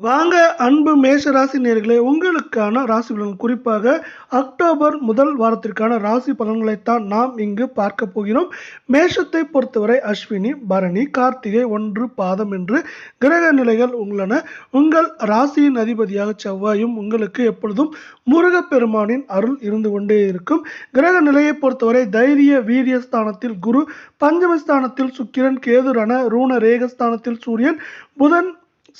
வாங்க அன்பு மேஷ ராசி நேர்களே உங்களுக்கான ராசி பலன் குறிப்பாக அக்டோபர் முதல் வாரத்திற்கான ராசி பலன்களைத்தான் நாம் இங்கு பார்க்க போகிறோம். மேஷத்தை பொறுத்தவரை அஸ்வினி பரணி கார்த்திகை ஒன்று பாதம் என்று கிரக நிலைகள் உள்ளன. உங்கள் ராசியின் அதிபதியாக செவ்வாயும் உங்களுக்கு எப்பொழுதும் முருகப்பெருமானின் அருள் இருந்து கொண்டே இருக்கும். கிரக நிலையை பொறுத்தவரை தைரிய வீரிய ஸ்தானத்தில் குரு பஞ்சமஸ்தானத்தில் சுக்கிரன் கேதுரன ரூண ரேகஸ்தானத்தில் சூரியன் புதன்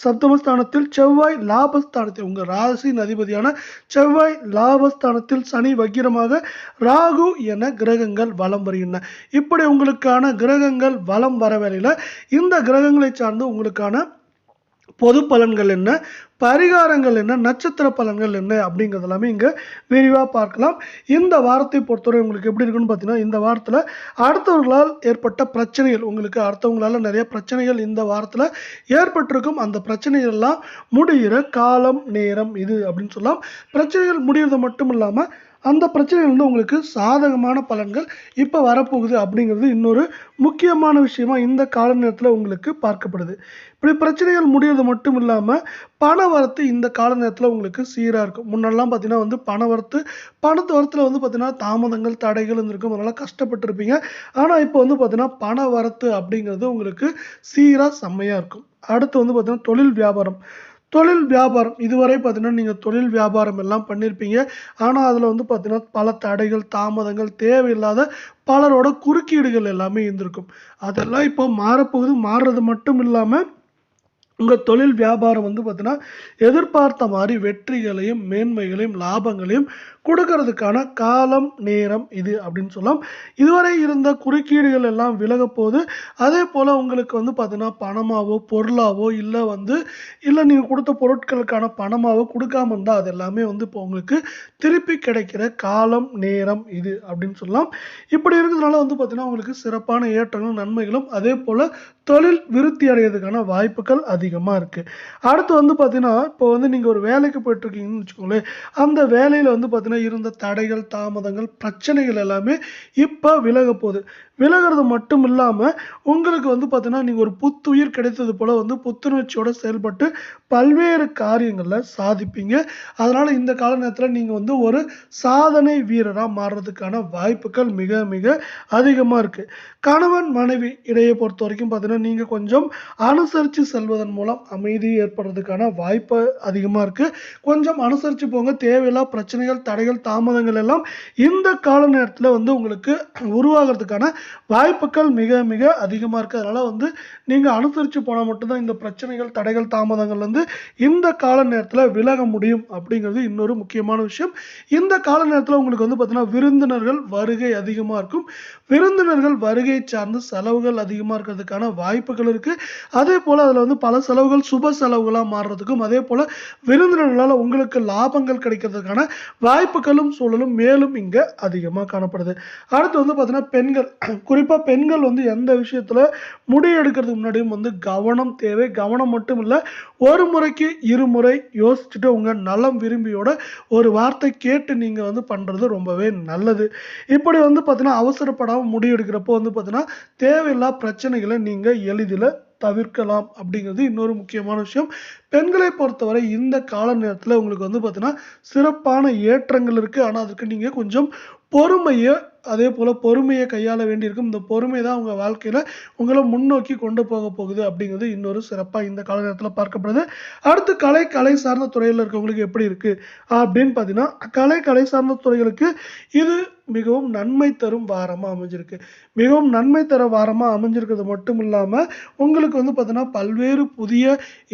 சப்தமஸ்தானத்தில் செவ்வாய் லாபஸ்தானத்தில் உங்கள் ராசியின் அதிபதியான செவ்வாய் லாபஸ்தானத்தில் சனி வக்கிரமாக ராகு என கிரகங்கள் வலம் வருகின்றன. இப்படி உங்களுக்கான கிரகங்கள் வலம் வர வேலையில் இந்த கிரகங்களை சார்ந்து உங்களுக்கான பொது பலன்கள் என்ன? பரிகாரங்கள் என்ன? நட்சத்திர பலன்கள் என்ன? அப்படிங்கிறது எல்லாமே இங்கே விரிவாக பார்க்கலாம். இந்த வாரத்தை பொறுத்தவரை உங்களுக்கு எப்படி இருக்குன்னு பார்த்தீங்கன்னா இந்த வாரத்தில் அடுத்தவர்களால் ஏற்பட்ட பிரச்சனைகள் உங்களுக்கு அடுத்தவங்களால் நிறைய பிரச்சனைகள் இந்த வாரத்தில் ஏற்பட்டிருக்கும். அந்த பிரச்சனைகள் எல்லாம் முடிகிற காலம் நேரம் இது அப்படின்னு சொல்லலாம். பிரச்சனைகள் முடிகிறது மட்டும் இல்லாமல் அந்த பிரச்சனைகள் வந்து உங்களுக்கு சாதகமான பலன்கள் இப்போ வரப்போகுது அப்படிங்கிறது இன்னொரு முக்கியமான விஷயமா இந்த கால நேரத்தில் உங்களுக்கு பார்க்கப்படுது. இப்படி பிரச்சனைகள் முடியறது மட்டும் இல்லாமல் பண வரத்து இந்த கால நேரத்தில் உங்களுக்கு சீராக இருக்கும். முன்னெல்லாம் பார்த்தீங்கன்னா வந்து பண வரத்து பணத்து வரத்தில் வந்து பார்த்தீங்கன்னா தாமதங்கள் தடைகள் இருந்திருக்கும். அதனால் கஷ்டப்பட்டுருப்பீங்க. ஆனால் இப்போ வந்து பார்த்தீங்கன்னா பண வரத்து அப்படிங்கிறது உங்களுக்கு சீராக செம்மையாக இருக்கும். அடுத்து வந்து பார்த்தீங்கன்னா தொழில் வியாபாரம். தொழில் வியாபாரம். இதுவரை பார்த்தீங்கன்னா நீங்கள் தொழில் வியாபாரம் எல்லாம் பண்ணியிருப்பீங்க ஆனால் அதில் வந்து பார்த்தீங்கன்னா பல தடைகள் தாமதங்கள் தேவையில்லாத பலரோட குறுக்கீடுகள் எல்லாமே இருந்திருக்கும். அதெல்லாம் இப்போ மாறப்போகுது. மாறுறது மட்டும் இல்லாமல் உங்கள் தொழில் வியாபாரம் வந்து பார்த்தீங்கன்னா எதிர்பார்த்த மாதிரி வெற்றிகளையும் மேன்மைகளையும் லாபங்களையும் கொடுக்கறதுக்கான காலம் நேரம் இது அப்படின்னு சொல்லலாம். இதுவரை இருந்த குறுக்கீடுகள் எல்லாம் விலக அதே போல் உங்களுக்கு வந்து பார்த்தீங்கன்னா பணமாவோ பொருளாவோ இல்லை வந்து இல்லை நீங்கள் கொடுத்த பொருட்களுக்கான பணமாவோ கொடுக்காம இருந்தால் அது எல்லாமே வந்து இப்போ உங்களுக்கு திருப்பி கிடைக்கிற காலம் நேரம் இது அப்படின்னு சொல்லலாம். இப்படி இருக்கிறதுனால வந்து பார்த்தீங்கன்னா உங்களுக்கு சிறப்பான ஏற்றங்களும் நன்மைகளும் அதே போல் தொழில் விருத்தி அடையிறதுக்கான வாய்ப்புகள் அதிகமாக இருக்குது அடுத்து வந்து பார்த்தீங்கன்னா இப்போ வந்து நீங்கள் ஒரு வேலைக்கு போயிட்டுருக்கீங்கன்னு வச்சுக்கோங்களேன் அந்த வேலையில் வந்து பார்த்தீங்கன்னா இருந்த தடைகள் தாமதங்கள் பிரச்சனைகள் எல்லாமே இப்போ விலக போகுது. விலகிறது மட்டும் இல்லாமல் உங்களுக்கு வந்து பார்த்தீங்கன்னா நீங்கள் ஒரு புத்துயிர் கிடைத்தது போல் வந்து புத்துணர்ச்சியோட செயல்பட்டு பல்வேறு காரியங்களில் சாதிப்பீங்க. அதனால் இந்த கால நேரத்தில் நீங்கள் வந்து ஒரு சாதனை வீரராக மாறுறதுக்கான வாய்ப்புகள் மிக மிக அதிகமாக இருக்குது கணவன் மனைவி இடையே பொறுத்த வரைக்கும் பார்த்தீங்கன்னா நீங்கள் கொஞ்சம் அனுசரித்து செல்வதன் மூலம் அமைதி ஏற்படுறதுக்கான வாய்ப்பு அதிகமாக இருக்குது கொஞ்சம் அனுசரித்து போங்க. தேவையில்லா பிரச்சனைகள் தடைகள் தாமதங்கள் எல்லாம் இந்த கால நேரத்தில் வந்து உங்களுக்கு உருவாகிறதுக்கான வாய்ப்புகள் மிக மிக அதிகமாக இருக்குது அதனால் வந்து நீங்கள் அனுசரித்து போனால் மட்டும்தான் இந்த பிரச்சனைகள் தடைகள் தாமதங்கள் வந்து இந்த கால நேரத்தில் விலக முடியும் அப்படிங்கிறது இன்னொரு முக்கியமான விஷயம். இந்த கால நேரத்தில் உங்களுக்கு வந்து பார்த்தீங்கன்னா விருந்தினர்கள் வருகை அதிகமாக இருக்கும். விருந்தினர்கள் வருகை சார்ந்து செலவுகள் அதிகமாக இருக்கிறதுக்கான வாய்ப்புகள் இருக்குது அதே போல் அதில் வந்து பல செலவுகள் சுப செலவுகளாக மாறுறதுக்கும் அதே போல் விருந்தினர்களால் உங்களுக்கு லாபங்கள் கிடைக்கிறதுக்கான வாய்ப்புகளும் சூழலும் மேலும் இங்கே அதிகமாக காணப்படுது. அடுத்து வந்து பார்த்தீங்கன்னா பெண்கள். குறிப்பாக பெண்கள் வந்து எந்த விஷயத்தில் முடி எடுக்கிறதுக்கு முன்னாடியும் வந்து கவனம் தேவை. கவனம் மட்டும் இல்லை ஒரு முறைக்கு இருமுறை யோசிச்சுட்டு உங்கள் நலம் விரும்பியோட ஒரு வார்த்தை கேட்டு நீங்கள் வந்து பண்ணுறது ரொம்பவே நல்லது. இப்படி வந்து பார்த்தீங்கன்னா அவசரப்படாமல் முடி எடுக்கிறப்போ வந்து பார்த்தீங்கன்னா தேவையில்லா பிரச்சனைகளை நீங்கள் எளிதில் தவிர்க்கலாம் அப்படிங்கிறது இன்னொரு முக்கியமான விஷயம். பெண்களை பொறுத்தவரை இந்த கால நேரத்தில் உங்களுக்கு வந்து பார்த்தீங்கன்னா சிறப்பான ஏற்றங்கள் இருக்குது ஆனால் அதுக்கு நீங்கள் கொஞ்சம் பொறுமையை அதே போல் பொறுமையை கையாள வேண்டியிருக்கும். இந்த பொறுமை தான் உங்கள் வாழ்க்கையில் உங்களை முன்னோக்கி கொண்டு போக போகுது அப்படிங்கிறது இன்னொரு சிறப்பாக இந்த கால நேரத்தில் பார்க்கப்படுது. அடுத்து கலை கலை சார்ந்த துறையில் இருக்கவங்களுக்கு எப்படி இருக்குது அப்படின்னு பார்த்தீங்கன்னா கலை கலை சார்ந்த துறைகளுக்கு இது மிகவும் நன்மை தரும் வாரமாக அமைஞ்சிருக்கு. மிகவும் நன்மை தர வாரமாக அமைஞ்சிருக்கிறது மட்டும் இல்லாமல் உங்களுக்கு வந்து பார்த்தீங்கன்னா பல்வேறு புதிய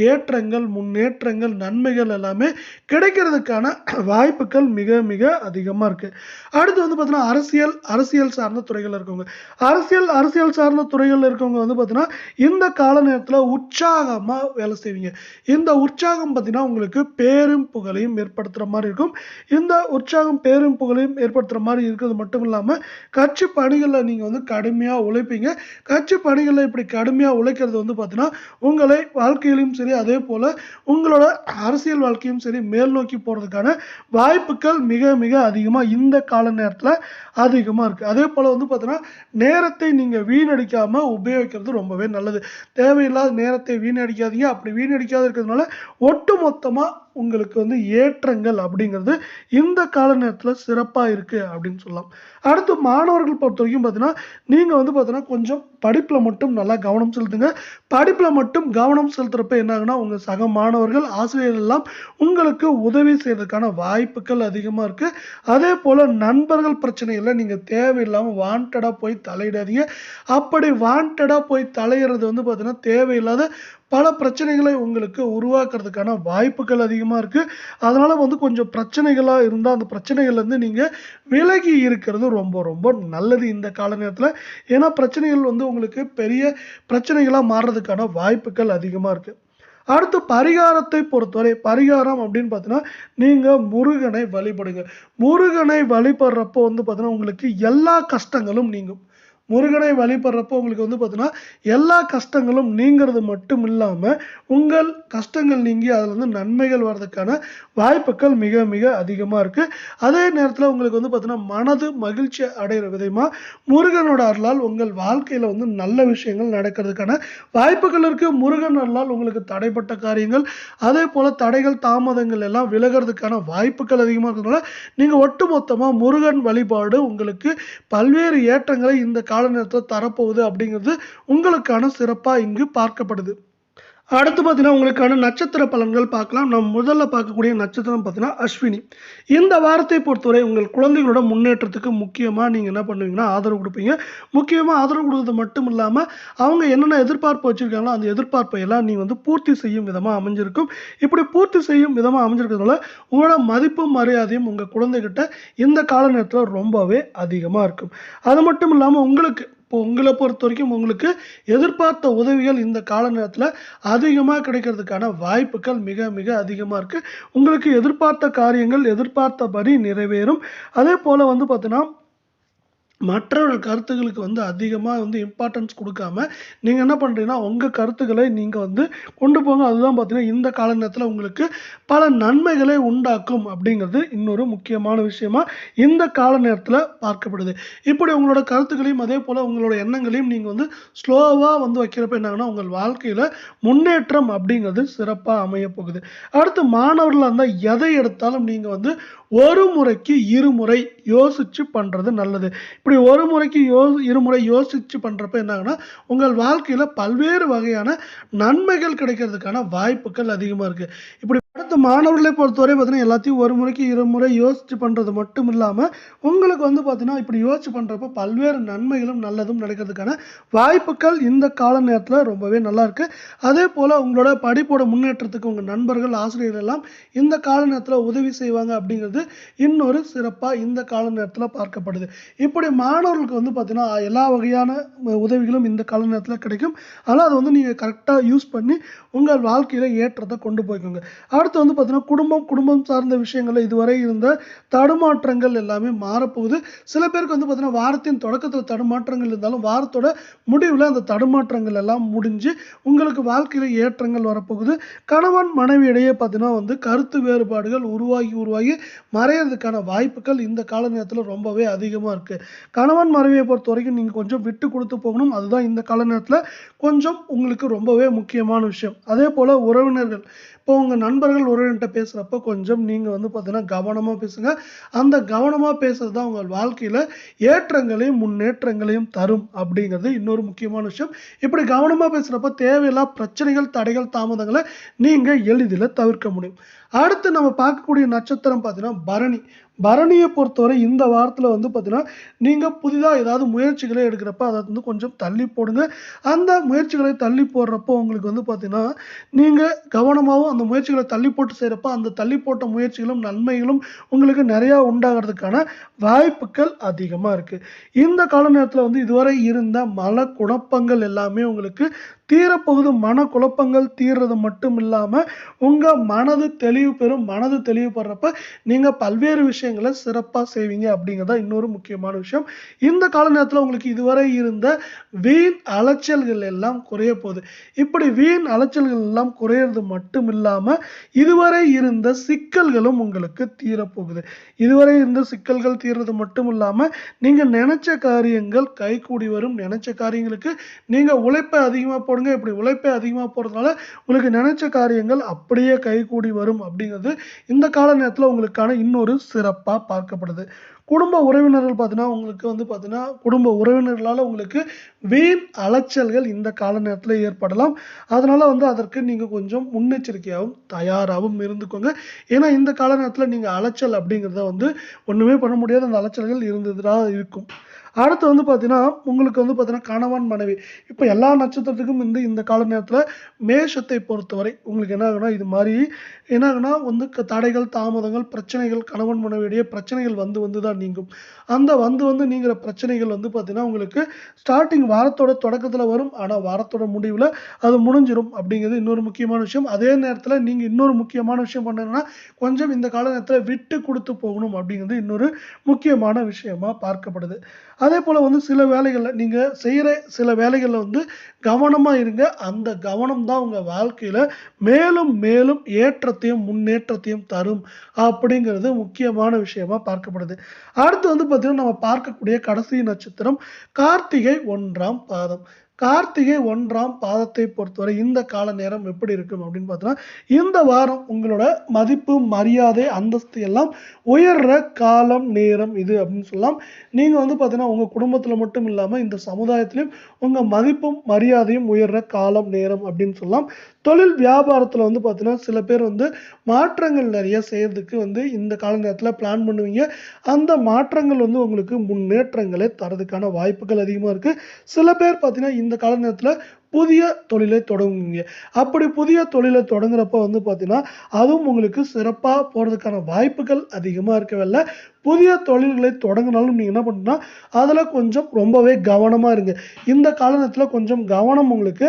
ஏற்றங்கள் முன்னேற்றங்கள் நன்மைகள் எல்லாமே கிடைக்கிறதுக்கான வாய்ப்புகள் மிக மிக அதிகமாக இருக்குது அடுத்து வந்து பார்த்தீங்கன்னா அரசியல் அரசியல் சார்ந்த துறைகள் இருக்கவங்க. அரசியல் அரசியல் சார்ந்த துறைகளில் இருக்கவங்க வந்து பார்த்தீங்கன்னா இந்த கால நேரத்தில் உற்சாகமாக வேலை செய்வீங்க. இந்த உற்சாகம் பார்த்தீங்கன்னா உங்களுக்கு பேரும் புகழையும் ஏற்படுத்துகிற மாதிரி இருக்கும். இந்த உற்சாகம் பேரும் புகழையும் ஏற்படுத்துகிற மாதிரி இருக்கும் இருக்கிறது மட்டும் இல்லாமல் கட்சி பணிகளில் நீங்கள் வந்து கடுமையாக உழைப்பீங்க. கட்சி பணிகளில் இப்படி கடுமையாக உழைக்கிறது வந்து பார்த்தீங்கன்னா உங்களை வாழ்க்கையிலும் சரி அதே போல் உங்களோட அரசியல் வாழ்க்கையும் சரி மேல் நோக்கி போகிறதுக்கான வாய்ப்புகள் மிக மிக அதிகமாக இந்த கால நேரத்தில் அதிகமாக இருக்குது அதே போல் வந்து பார்த்தீங்கன்னா நேரத்தை நீங்கள் வீணடிக்காமல் உபயோகிக்கிறது ரொம்பவே நல்லது. தேவையில்லாத நேரத்தை வீணடிக்காதீங்க. அப்படி வீணடிக்காத இருக்கிறதுனால ஒட்டு மொத்தமாக உங்களுக்கு வந்து ஏற்றங்கள் அப்படிங்கிறது இந்த கால நேரத்தில் சிறப்பாக இருக்குது அப்படின்னு சொல்லலாம். அடுத்து மாணவர்கள் பொறுத்த வரைக்கும் பார்த்தீங்கன்னா நீங்கள் வந்து பார்த்தீங்கன்னா கொஞ்சம் படிப்பில் மட்டும் நல்லா கவனம் செலுத்துங்க. படிப்பில் மட்டும் கவனம் செலுத்துகிறப்ப என்ன உங்கள் சக மாணவர்கள் ஆசிரியர்கள் எல்லாம் உங்களுக்கு உதவி செய்யறதுக்கான வாய்ப்புகள் அதிகமாக இருக்குது அதே போல் நண்பர்கள் பிரச்சனைகளில் நீங்கள் தேவையில்லாமல் வாண்டடாக போய் தலையிடாதீங்க. அப்படி வாண்டடாக போய் தலையிடுறது வந்து பார்த்தீங்கன்னா தேவையில்லாத பல பிரச்சனைகளை உங்களுக்கு உருவாக்குறதுக்கான வாய்ப்புகள் அதிகமாக இருக்குது அதனால் வந்து கொஞ்சம் பிரச்சனைகளாக இருந்தால் அந்த பிரச்சனைகள்லேருந்து நீங்கள் விலகி இருக்கிறது ரொம்ப ரொம்ப நல்லது இந்த கால நேரத்தில் ஏன்னா பிரச்சனைகள் வந்து உங்களுக்கு பெரிய பிரச்சனைகளாக மாறுறதுக்கான வாய்ப்புகள் அதிகமாக இருக்குது அடுத்து பரிகாரத்தை பொறுத்தவரை பரிகாரம் அப்படின்னு பார்த்தீங்கன்னா நீங்கள் முருகனை வழிபடுங்க. முருகனை வழிபடுறப்போ வந்து பார்த்தீங்கன்னா உங்களுக்கு எல்லா கஷ்டங்களும் நீங்கும். முருகனை வழிபடுறப்போ உங்களுக்கு வந்து பார்த்தீங்கன்னா எல்லா கஷ்டங்களும் நீங்கிறது மட்டும் இல்லாமல் உங்கள் கஷ்டங்கள் நீங்கி அதில் வந்து நன்மைகள் வர்றதுக்கான வாய்ப்புகள் மிக மிக அதிகமாக இருக்குது அதே நேரத்தில் உங்களுக்கு வந்து பார்த்தீங்கன்னா மனது மகிழ்ச்சி அடைகிற விதமாக முருகனோட அருளால் உங்கள் வாழ்க்கையில் வந்து நல்ல விஷயங்கள் நடக்கிறதுக்கான வாய்ப்புகள் இருக்குது முருகன் அருளால் உங்களுக்கு தடைப்பட்ட காரியங்கள் அதே போல் தடைகள் தாமதங்கள் எல்லாம் விலகிறதுக்கான வாய்ப்புகள் அதிகமாக இருக்கிறதுனால நீங்கள் ஒட்டுமொத்தமாக முருகன் வழிபாடு உங்களுக்கு பல்வேறு ஏற்றங்களை இந்த கால நேரத்தில் தரப்போகுது அப்படிங்கிறது உங்களுக்கான சிறப்பாக இங்கு பார்க்கப்படுது. அடுத்து பார்த்தீங்கன்னா உங்களுக்கான நட்சத்திர பலன்கள் பார்க்கலாம். நம்ம முதல்ல பார்க்கக்கூடிய நட்சத்திரம் பார்த்தீங்கன்னா அஸ்வினி. இந்த வாரத்தை பொறுத்தவரை உங்கள் குழந்தைகளோட முன்னேற்றத்துக்கு முக்கியமாக நீங்கள் என்ன பண்ணுவீங்கன்னா ஆதரவு கொடுப்பீங்க. முக்கியமாக ஆதரவு கொடுக்கறது மட்டும் இல்லாமல் அவங்க என்னென்ன எதிர்பார்ப்பு வச்சுருக்காங்களோ அந்த எதிர்பார்ப்பை எல்லாம் நீ வந்து பூர்த்தி செய்யும் விதமாக அமைஞ்சிருக்கும். இப்படி பூர்த்தி செய்யும் விதமாக அமைஞ்சிருக்கிறதுனால உங்களோட மதிப்பும் மரியாதையும் உங்கள் குழந்தைகிட்ட இந்த கால நேரத்தில் ரொம்பவே அதிகமாக இருக்கும். அது மட்டும் இல்லாமல் உங்களுக்கு இப்போ உங்களை பொறுத்த வரைக்கும் உங்களுக்கு எதிர்பார்த்த உதவிகள் இந்த கால நேரத்தில் அதிகமாக கிடைக்கிறதுக்கான வாய்ப்புகள் மிக மிக அதிகமாக இருக்குது உங்களுக்கு எதிர்பார்த்த காரியங்கள் எதிர்பார்த்தபடி நிறைவேறும். அதே போல் வந்து பார்த்தீங்கன்னா மற்றவர்கள் கருத்துக்களுக்கு வந்து அதிகமாக வந்து இம்பார்ட்டன்ஸ் கொடுக்காம நீங்கள் என்ன பண்ணுறீங்கன்னா உங்கள் கருத்துக்களை நீங்கள் வந்து கொண்டு போங்க. அதுதான் பார்த்தீங்கன்னா இந்த கால நேரத்தில் உங்களுக்கு பல நன்மைகளை உண்டாக்கும் அப்படிங்கிறது இன்னொரு முக்கியமான விஷயமா இந்த கால நேரத்தில் பார்க்கப்படுது. இப்படி உங்களோட கருத்துக்களையும் அதே போல் உங்களோட எண்ணங்களையும் நீங்கள் வந்து ஸ்லோவாக வந்து வைக்கிறப்ப என்னாங்கன்னா உங்கள் வாழ்க்கையில் முன்னேற்றம் அப்படிங்கிறது சிறப்பாக அமைய போகுது அடுத்து மாணவர்களாக இருந்தால் எதை எடுத்தாலும் நீங்கள் வந்து ஒரு முறைக்கு இருமுறை யோசிச்சு பண்ணுறது நல்லது. இப்படி ஒரு முறைக்கு யோ இருமுறை யோசிச்சு பண்ணுறப்ப என்னாகன்னா உங்கள் வாழ்க்கையில் பல்வேறு வகையான நன்மைகள் கிடைக்கிறதுக்கான வாய்ப்புகள் அதிகமாக இருக்குது இப்படி அடுத்து மாணவர்களை பொறுத்தவரை பார்த்தீங்கன்னா எல்லாத்தையும் ஒரு முறைக்கு இரு முறை யோசிச்சு பண்ணுறது மட்டும் இல்லாமல் உங்களுக்கு வந்து பார்த்தீங்கன்னா இப்படி யோசிச்சு பண்ணுறப்ப பல்வேறு நன்மைகளும் நல்லதும் நடக்கிறதுக்கான வாய்ப்புகள் இந்த கால நேரத்தில் ரொம்பவே நல்லா இருக்கு. அதே போல் உங்களோட படிப்போட முன்னேற்றத்துக்கு உங்கள் நண்பர்கள் ஆசிரியர்கள் எல்லாம் இந்த கால நேரத்தில் உதவி செய்வாங்க அப்படிங்கிறது இன்னொரு சிறப்பாக இந்த கால நேரத்தில் பார்க்கப்படுது. இப்படி மாணவர்களுக்கு வந்து பார்த்தீங்கன்னா எல்லா வகையான உதவிகளும் இந்த கால நேரத்தில் கிடைக்கும். ஆனால் அதை வந்து நீங்கள் கரெக்டாக யூஸ் பண்ணி உங்கள் வாழ்க்கையில் ஏற்றத்தை கொண்டு போய்க்கோங்க. அடுத்து வந்து பார்த்தீங்கன்னா குடும்பம் குடும்பம் சார்ந்த விஷயங்களில் இதுவரை இருந்த தடுமாற்றங்கள் எல்லாமே மாறப்போகுது. சில பேருக்கு வந்து பார்த்தீங்கன்னா வாரத்தின் தொடக்கத்தில் தடுமாற்றங்கள் இருந்தாலும் வாரத்தோட முடிவில் அந்த தடுமாற்றங்கள் எல்லாம் முடிஞ்சு உங்களுக்கு வாழ்க்கையில் ஏற்றங்கள் வரப்போகுது. கணவன் மனைவி இடையே பார்த்தீங்கன்னா வந்து கருத்து வேறுபாடுகள் உருவாகி உருவாகி மறையிறதுக்கான வாய்ப்புகள் இந்த கால நேரத்தில் ரொம்பவே அதிகமாக இருக்குது கணவன் மனைவியை பொறுத்த வரைக்கும் நீங்கள் கொஞ்சம் விட்டு கொடுத்து போகணும். அதுதான் இந்த கால நேரத்தில் கொஞ்சம் உங்களுக்கு ரொம்பவே முக்கியமான விஷயம். அதே போல் உறவினர்கள். இப்போ உங்கள் நண்பர்கள் உறவினர்கிட்ட பேசுகிறப்ப கொஞ்சம் நீங்கள் வந்து பார்த்தீங்கன்னா கவனமாக பேசுங்க. அந்த கவனமாக பேசுறது தான் உங்கள் வாழ்க்கையில் ஏற்றங்களையும் முன்னேற்றங்களையும் தரும் அப்படிங்கிறது இன்னொரு முக்கியமான விஷயம். இப்படி கவனமாக பேசுகிறப்ப தேவையில்லா பிரச்சனைகள் தடைகள் தாமதங்களை நீங்கள் எளிதில் தவிர்க்க முடியும். அடுத்து நம்ம பார்க்கக்கூடிய நட்சத்திரம் பார்த்தீங்கன்னா பரணி. பரணியை பொறுத்தவரை இந்த வாரத்தில் வந்து பார்த்தீங்கன்னா நீங்கள் புதிதாக ஏதாவது முயற்சிகளை எடுக்கிறப்ப அதை வந்து கொஞ்சம் தள்ளி போடுங்க. அந்த முயற்சிகளை தள்ளி போடுறப்போ உங்களுக்கு வந்து பார்த்தீங்கன்னா நீங்கள் கவனமாகவும் அந்த முயற்சிகளை தள்ளி போட்டு செய்கிறப்ப அந்த தள்ளி போட்ட முயற்சிகளும் நன்மைகளும் உங்களுக்கு நிறையா உண்டாகிறதுக்கான வாய்ப்புகள் அதிகமாக இருக்குது இந்த கால நேரத்தில் வந்து இதுவரை இருந்த மன குழப்பங்கள் எல்லாமே உங்களுக்கு தீரப்போகுது மன குழப்பங்கள் தீர்றது மட்டும் இல்லாமல் உங்கள் மனது தெளிவு பெறும் மனது தெளிவுபடுறப்ப நீங்கள் பல்வேறு விஷயங்களை சிறப்பாக செய்வீங்க அப்படிங்கிறதா இன்னொரு முக்கியமான விஷயம். இந்த கால நேரத்தில் உங்களுக்கு இதுவரை இருந்த வீண் அலைச்சல்கள் எல்லாம் குறைய போகுது. இப்படி வீண் அலைச்சல்கள் எல்லாம் குறையிறது மட்டும் இல்லாமல் இதுவரை இருந்த சிக்கல்களும் உங்களுக்கு தீரப்போகுது. இதுவரை இருந்த சிக்கல்கள் தீர்றது மட்டும் இல்லாமல் நீங்கள் நினைச்ச காரியங்கள் கைகூடி வரும். நினைச்ச காரியங்களுக்கு நீங்கள் உழைப்பை அதிகமாக போடுங்க. இப்படி உழைப்பே அதிகமாக போகிறதுனால உங்களுக்கு நினைச்ச காரியங்கள் அப்படியே கைகூடி வரும் அப்படிங்கிறது இந்த கால நேரத்தில் உங்களுக்கான இன்னொரு சிறப்பாக பார்க்கப்படுது. குடும்ப உறவினர்கள் பார்த்தீங்கன்னா உங்களுக்கு வந்து பார்த்தீங்கன்னா குடும்ப உறவினர்களால் உங்களுக்கு வீண் அலைச்சல்கள் இந்த கால நேரத்தில் ஏற்படலாம். அதனால் வந்து அதற்கு நீங்கள் கொஞ்சம் முன்னெச்சரிக்கையாகவும் தயாராகவும் இருந்துக்கோங்க. ஏன்னா இந்த கால நேரத்தில் நீங்கள் அலைச்சல் அப்படிங்கிறத வந்து ஒன்றுமே பண்ண முடியாத. அந்த அலைச்சல்கள் இருந்ததுதான் இருக்கும். அடுத்து வந்து பார்த்தீங்கன்னா உங்களுக்கு வந்து பார்த்தீங்கன்னா கணவன் மனைவி. இப்போ எல்லா நட்சத்திரத்துக்கும் இந்த இந்த கால நேரத்தில் மேஷத்தை பொறுத்தவரை உங்களுக்கு என்ன ஆகுனா இது மாதிரி என்ன ஆகுனா வந்து க- தடைகள் தாமதங்கள் பிரச்சனைகள் கணவன் மனைவியுடைய பிரச்சனைகள் வந்து வந்து தான் நீங்கும். அந்த வந்து வந்து நீங்கிற பிரச்சனைகள் வந்து பார்த்தீங்கன்னா உங்களுக்கு ஸ்டார்டிங் வாரத்தோட தொடக்கத்தில் வரும். ஆனால் வாரத்தோட முடிவில் அது முடிஞ்சிடும் அப்படிங்கிறது இன்னொரு முக்கியமான விஷயம். அதே நேரத்தில் நீங்கள் இன்னொரு முக்கியமான விஷயம் பண்ணணும்னா கொஞ்சம் இந்த கால நேரத்தில் விட்டு கொடுத்து போகணும் அப்படிங்கிறது இன்னொரு முக்கியமான விஷயமா பார்க்கப்படுது. அதே போல் வந்து சில வேலைகளில் நீங்கள் செய்கிற சில வேலைகளில் வந்து கவனமாக இருங்க. அந்த கவனம் தான் உங்கள் வாழ்க்கையில் மேலும் மேலும் ஏற்றத்தையும் முன்னேற்றத்தையும் தரும் அப்படிங்கிறது முக்கியமான விஷயமா பார்க்கப்படுது. அடுத்து வந்து பார்த்தீங்கன்னா நம்ம பார்க்கக்கூடிய கடைசி நட்சத்திரம் கார்த்திகை ஒன்றாம் பாதம். கார்த்திகை ஒன்றாம் பாதத்தை பொறுத்தவரை இந்த கால நேரம் எப்படி இருக்கும் அப்படின்னு பார்த்தோன்னா இந்த வாரம் உங்களோட மதிப்பு மரியாதை அந்தஸ்து எல்லாம் உயர்ற காலம் நேரம் இது அப்படின்னு சொல்லலாம். நீங்கள் வந்து பார்த்தீங்கன்னா உங்கள் குடும்பத்தில் மட்டும் இல்லாமல் இந்த சமுதாயத்திலையும் உங்கள் மதிப்பும் மரியாதையும் உயர்ற காலம் நேரம் அப்படின்னு சொல்லலாம். தொழில் வியாபாரத்தில் வந்து பார்த்தீங்கன்னா சில பேர் வந்து மாற்றங்கள் நிறைய செய்கிறதுக்கு வந்து இந்த கால நேரத்தில் பிளான் பண்ணுவீங்க. அந்த மாற்றங்கள் வந்து உங்களுக்கு முன்னேற்றங்களை தரதுக்கான வாய்ப்புகள் அதிகமாக இருக்குது சில பேர் பார்த்தீங்கன்னா இந்த கால நேரத்தில் புதிய தொழிலை தொடங்குவீங்க. அப்படி புதிய தொழிலை தொடங்குறப்ப வந்து பார்த்தீங்கன்னா அதுவும் உங்களுக்கு சிறப்பாக போகிறதுக்கான வாய்ப்புகள் அதிகமாக இருக்கவில்லை புதிய தொழில்களை தொடங்கினாலும் நீங்கள் என்ன பண்ணுன்னா அதில் கொஞ்சம் ரொம்பவே கவனமாக இருங்க. இந்த காலத்தில் கொஞ்சம் கவனம் உங்களுக்கு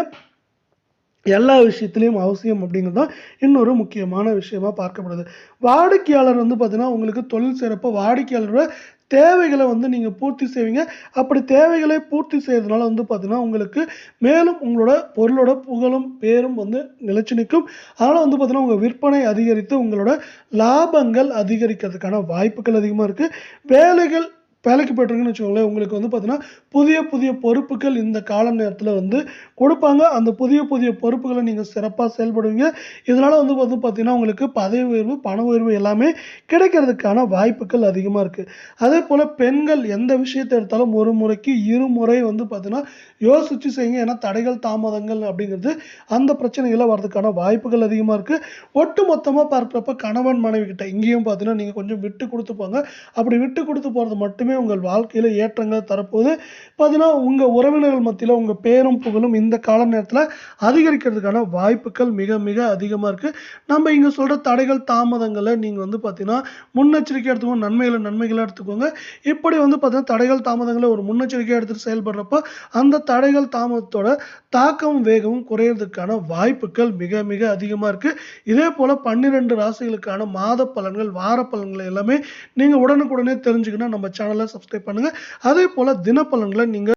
எல்லா விஷயத்துலையும் அவசியம் அப்படிங்கிறது தான் இன்னொரு முக்கியமான விஷயமாக பார்க்கப்படுது. வாடிக்கையாளர் வந்து பார்த்திங்கன்னா உங்களுக்கு தொழில் செய்கிறப்ப வாடிக்கையாளரோட தேவைகளை வந்து நீங்கள் பூர்த்தி செய்வீங்க. அப்படி தேவைகளை பூர்த்தி செய்கிறதுனால வந்து பார்த்திங்கன்னா உங்களுக்கு மேலும் உங்களோட பொருளோட புகழும் பேரும் வந்து நிலைச்சு நிற்கும். அதனால் வந்து பார்த்திங்கன்னா உங்கள் விற்பனை அதிகரித்து உங்களோட லாபங்கள் அதிகரிக்கிறதுக்கான வாய்ப்புகள் அதிகமாக இருக்குது வேலைகள் வேலைக்கு போய்ட்டுருக்குன்னு வச்சுக்கோங்களேன். உங்களுக்கு வந்து பார்த்தீங்கன்னா புதிய புதிய பொறுப்புகள் இந்த கால நேரத்தில் வந்து கொடுப்பாங்க. அந்த புதிய புதிய பொறுப்புகளை நீங்கள் சிறப்பாக செயல்படுவீங்க. இதனால் வந்து வந்து பார்த்திங்கன்னா உங்களுக்கு பதவி உயர்வு பண உயர்வு எல்லாமே கிடைக்கிறதுக்கான வாய்ப்புகள் அதிகமாக இருக்குது அதே போல் பெண்கள் எந்த விஷயத்தை எடுத்தாலும் ஒரு முறைக்கு இரு முறை வந்து பார்த்தீங்கன்னா யோசித்து செய்யுங்க. ஏன்னா தடைகள் தாமதங்கள் அப்படிங்கிறது அந்த பிரச்சனைகளை வர்றதுக்கான வாய்ப்புகள் அதிகமாக இருக்குது ஒட்டு மொத்தமாக பார்க்குறப்ப கணவன் மனைவி கிட்ட இங்கேயும் பார்த்தீங்கன்னா நீங்கள் கொஞ்சம் விட்டு கொடுத்து போங்க. அப்படி விட்டு கொடுத்து போகிறது மட்டுமே எல்லாமே உங்கள் வாழ்க்கையில் ஏற்றங்களை தரப்போகுது. பார்த்தீங்கன்னா உங்கள் உறவினர்கள் மத்தியில் உங்கள் பேரும் புகழும் இந்த கால நேரத்தில் அதிகரிக்கிறதுக்கான வாய்ப்புகள் மிக மிக அதிகமாக இருக்குது நம்ம இங்கே சொல்கிற தடைகள் தாமதங்களை நீங்கள் வந்து பார்த்தீங்கன்னா முன்னெச்சரிக்கை எடுத்துக்கோங்க. நன்மைகளை நன்மைகளை எடுத்துக்கோங்க. இப்படி வந்து பார்த்தீங்கன்னா தடைகள் தாமதங்களை ஒரு முன்னெச்சரிக்கையாக எடுத்துகிட்டு செயல்படுறப்போ அந்த தடைகள் தாமதத்தோட தாக்கம் வேகமும் குறையிறதுக்கான வாய்ப்புகள் மிக மிக அதிகமாக இருக்குது இதே போல் பன்னிரெண்டு ராசிகளுக்கான மாத பலன்கள் வார பலன்கள் எல்லாமே நீங்கள் உடனுக்குடனே தெரிஞ்சுக்கணும் நம்ம சேனல் சேனலை சப்ஸ்கிரைப் பண்ணுங்கள் அதே போல் தினப்பலன்களை நீங்கள்